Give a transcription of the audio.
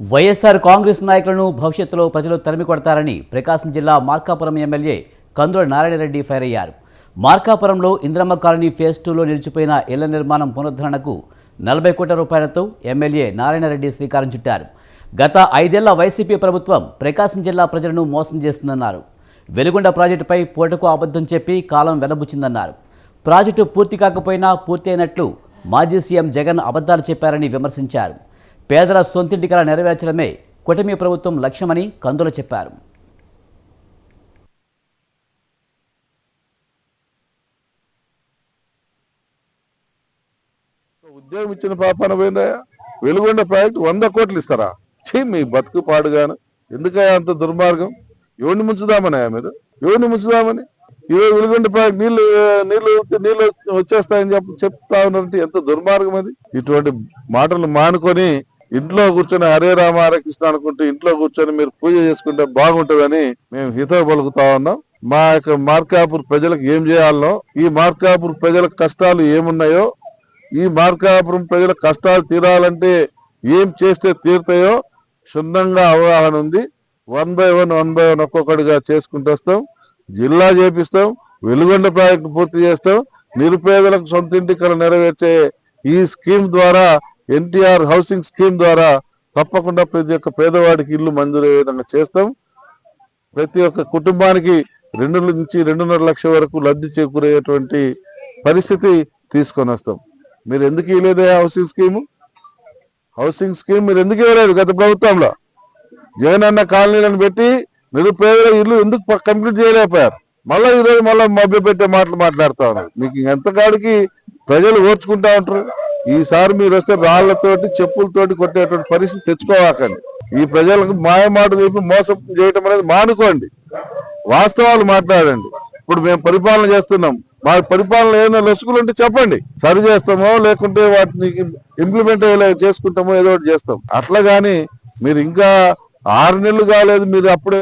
వైఎస్ఆర్ కాంగ్రెస్ నాయకులను భవిష్యత్తులో ప్రజలు తరిమి కొడతారని ప్రకాశం జిల్లా మార్కాపురం ఎమ్మెల్యే కందుల నారాయణరెడ్డి ఫైర్ అయ్యారు. మార్కాపురంలో ఇంద్రమ్మ కాలనీ ఫేజ్ టూలో నిలిచిపోయిన ఇళ్ళ నిర్మాణం పునరుద్ధరణకు నలభై కోట్ల రూపాయలతో ఎమ్మెల్యే నారాయణరెడ్డి శ్రీకారం చుట్టారు. గత ఐదేళ్ళ వైసీపీ ప్రభుత్వం ప్రకాశం జిల్లా ప్రజలను మోసం చేస్తుందన్నారు. వెలుగొండ ప్రాజెక్టుపై పూటకు అబద్ధం చెప్పి కాలం వెలబుచ్చిందన్నారు. ప్రాజెక్టు పూర్తి కాకపోయినా పూర్తి అయినట్లు మాజీ సీఎం జగన్ అబద్ధాలు చెప్పారని విమర్శించారు. పేదల సొంతింటి కళ నెరవేర్చడమే కూటమి ప్రభుత్వం లక్ష్యమని కందుల చెప్పారు. ఉద్యోగం ఇచ్చిన పాపాన పోయిందయా వెలుగొండ ప్రాజెక్ట్ వంద కోట్లు ఇస్తారా? చీ మీ బతుకు పాడుగాను. ఎందుకయ్యా అంత దుర్మార్గం? ఎవరిని ముంచుదామనయా మీరు? ఎవరిని ముంచుదామని? ఈరోజు వెలుగొండ ప్రాజెక్ట్ నీళ్ళు నీళ్ళు నీళ్ళు వచ్చేస్తాయని చెప్పి చెప్తా ఉన్నారంటే ఎంత దుర్మార్గం అది? ఇటువంటి మాటలు మానుకొని ఇంట్లో కూర్చొని హరే రామ హరే కృష్ణ అనుకుంటూ ఇంట్లో కూర్చొని మీరు పూజ చేసుకుంటే బాగుంటుందని మేము హితవు పలుకుతా ఉన్నాం. మా యొక్క మార్కాపూర్ ప్రజలకు ఏం చేయాలనో ఈ మార్కాపూర్ ప్రజల కష్టాలు ఏమున్నాయో ఈ మార్కాపురం ప్రజల కష్టాలు తీరాలంటే ఏం చేస్తే తీరుతాయో క్షుణ్ణంగా అవగాహన ఉంది. One by one one by one ఒక్కొక్కటిగా చేసుకుంటూ వస్తాం. జిల్లా చేపిస్తాం వెలుగొండ ప్రాజెక్టు పూర్తి చేస్తాం. నిరుపేదలకు సొంత ఇంటి నెరవేర్చే ఈ స్కీమ్ ద్వారా ఎన్టీఆర్ హౌసింగ్ స్కీమ్ ద్వారా తప్పకుండా ప్రతి ఒక్క పేదవాడికి ఇల్లు మంజూరయ్యే విధంగా చేస్తాం. ప్రతి ఒక్క కుటుంబానికి రెండు నుంచి రెండున్నర లక్షల వరకు లబ్ధి చేకూరేటువంటి పరిస్థితి తీసుకొని వస్తాం. మీరు ఎందుకు ఇవ్వలేదే హౌసింగ్ స్కీము? హౌసింగ్ స్కీమ్ మీరు ఎందుకు ఇవ్వలేదు గత ప్రభుత్వంలో? జగన్ అన్న కాలనీలను పెట్టి నిరుపేదల ఇల్లు ఎందుకు కంప్లీట్ చేయలేకపోయారు? మళ్ళీ ఈరోజు మళ్ళీ మభ్య పెట్టే మాటలు మాట్లాడుతా ఉన్నారు. మీకు ఎంతకాడికి ప్రజలు ఓర్చుకుంటా ఉంటారు. ఈసారి మీరు వస్తే రాళ్ళతోటి చెప్పులతోటి కొట్టేటువంటి పరిస్థితి తెచ్చుకోవాకండి. ఈ ప్రజలకు మాయమాట చెప్పి మోసం చేయటం అనేది మానుకోండి. వాస్తవాలు మాట్లాడండి. ఇప్పుడు మేము పరిపాలన చేస్తున్నాం. మా పరిపాలన ఏమైనా లొసుగులు ఉంటే చెప్పండి. సరి చేస్తామో లేకుంటే వాటిని ఇంప్లిమెంట్ చేసుకుంటామో ఏదో ఒకటి చేస్తాం. అట్లా కానీ మీరు ఇంకా ఆరు నెలలు కాలేదు మీరు అప్పుడే